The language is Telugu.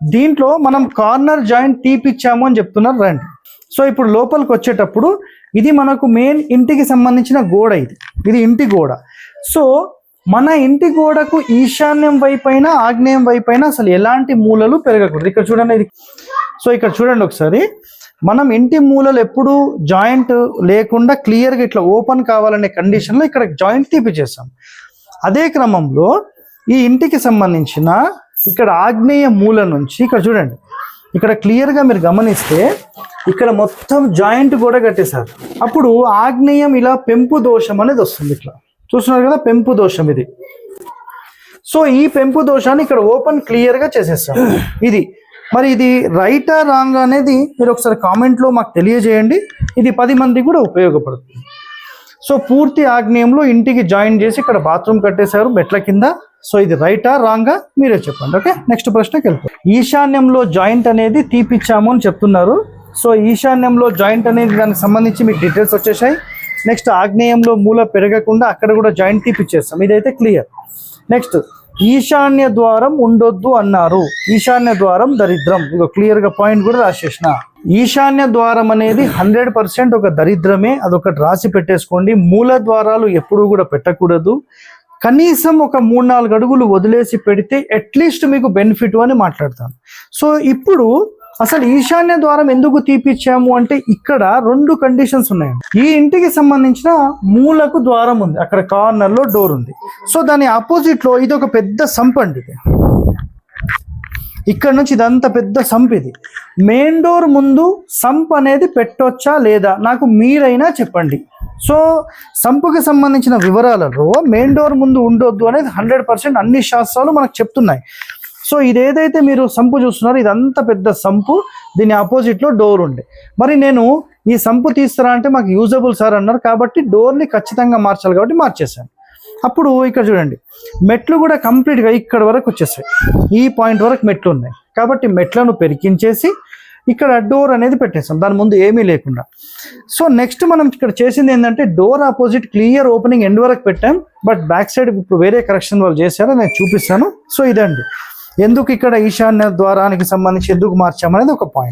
దీంట్లో మనం కార్నర్ జాయింట్ తీపిచ్చాము అని చెప్తున్నారు రండి. సో ఇప్పుడు లోపలికి వచ్చేటప్పుడు ఇది మనకు మెయిన్ ఇంటికి సంబంధించిన గోడ ఇది. ఇది ఇంటి గోడ. సో మన ఇంటి గోడకు ఈశాన్యం వైపైన ఆగ్నేయం వైపైన అసలు ఎలాంటి మూలలు పెరగకూడదు. ఇక్కడ చూడండి ఇది. సో ఇక్కడ చూడండి ఒకసారి. మనం ఇంటి మూలలు ఎప్పుడు జాయింట్ లేకుండా క్లియర్గా ఇట్లా ఓపెన్ కావాలనే కండిషన్లో ఇక్కడ జాయింట్ తీపిచేస్తాం అదే క్రమంలో ఈ ఇంటికి సంబంధించిన ఇక్కడ ఆగ్నేయ మూల నుంచి ఇక్కడ చూడండి ఇక్కడ క్లియర్గా మీరు గమనిస్తే ఇక్కడ మొత్తం జాయింట్ కూడా కట్టేశారు. అప్పుడు ఆగ్నేయం ఇలా పెంపు దోషం అనేది వస్తుంది ఇట్లా చూస్తున్నారు కదా పెంపు దోషం ఇది. సో ఈ పెంపు దోషాన్ని ఇక్కడ ఓపెన్ క్లియర్గా చేసేస్తాం. ఇది. మరి ఇది రైటా రాంగ్ అనేది మీరు ఒకసారి కామెంట్లో మాకు తెలియజేయండి. ఇది పది మందికి కూడా ఉపయోగపడుతుంది. సో పూర్తి ఆగ్నేయంలో ఇంటికి జాయిన్ చేసి ఇక్కడ బాత్రూమ్ కట్టేశారు మెట్ల కింద. సో ఇది రైటా రాంగా మీరే చెప్పండి ఓకే నెక్స్ట్ ప్రశ్నకి వెళ్తాం. ఈశాన్యంలో జాయింట్ అనేది తీపిచ్చాము అని చెప్తున్నారు. సో ఈశాన్యంలో జాయింట్ అనేది దానికి సంబంధించి మీకు డీటెయిల్స్ వచ్చేసాయి. నెక్స్ట్ ఆగ్నేయంలో మూల పెరగకుండా అక్కడ కూడా జాయింట్ తీపిచ్చేస్తాం. ఇదైతే క్లియర్ నెక్స్ట్ ఈశాన్య ద్వారం ఉండొద్దు అన్నారు. ఈశాన్య ద్వారం దరిద్రం. ఇక క్లియర్గా పాయింట్ కూడా రాసేసిన. ఈశాన్య ద్వారం అనేది హండ్రెడ్ పర్సెంట్ ఒక దరిద్రమే. అదొకటి రాసి పెట్టేసుకోండి. మూల ద్వారాలు ఎప్పుడూ కూడా పెట్టకూడదు. కనీసం ఒక మూడు నాలుగు అడుగులు వదిలేసి పెడితే అట్లీస్ట్ మీకు బెనిఫిట్ అని మాట్లాడతాను. సో ఇప్పుడు అసలు ఈశాన్య ద్వారం ఎందుకు తీపిచ్చాము అంటే ఇక్కడ రెండు కండిషన్స్ ఉన్నాయండి ఈ ఇంటికి సంబంధించిన మూలకు ద్వారం ఉంది. అక్కడ కార్నర్లో డోర్ ఉంది. సో దాని ఆపోజిట్లో ఇది ఒక పెద్ద సంప్ అండి ఇది. ఇక్కడ నుంచి ఇదంతా పెద్ద సంప్ ఇది. మెయిన్ డోర్ ముందు సంప్ అనేది పెట్టొచ్చా లేదా? నాకు మీరైనా చెప్పండి. సో సంపుకి సంబంధించిన వివరాలలో మెయిన్ డోర్ ముందు ఉండొద్దు అనేది హండ్రెడ్ పర్సెంట్ అన్ని శాస్త్రాలు మనకు చెప్తున్నాయి. సో ఇది ఏదైతే మీరు సంపు చూస్తున్నారో ఇదంతా పెద్ద సంపు దీని ఆపోజిట్లో డోర్ ఉండే మరి నేను ఈ సంపు తీస్తారా అంటే మాకు యూజబుల్ సార్ అన్నారు కాబట్టి డోర్ని ఖచ్చితంగా మార్చాలి కాబట్టి మార్చేశాను. అప్పుడు ఇక్కడ చూడండి మెట్లు కూడా కంప్లీట్గా ఇక్కడ వరకు వచ్చేసాయి. ఈ పాయింట్ వరకు మెట్లు ఉన్నాయి. కాబట్టి మెట్లను పెరికించేసి ఇక్కడ డోర్ అనేది పెట్టేసాం దాని ముందు ఏమీ లేకుండా. సో నెక్స్ట్ మనం ఇక్కడ చేసింది ఏంటంటే door opposite clear opening end వరకు పెట్టాం. బట్ బ్యాక్ సైడ్ ఇప్పుడు వేరే కరెక్షన్ వాళ్ళు చేశారో నేను చూపిస్తాను. సో ఇదండి. ఎందుకు ఇక్కడ ఈశాన్య ద్వారానికి సంబంధించి ఎందుకు మార్చామనేది ఒక పాయింట్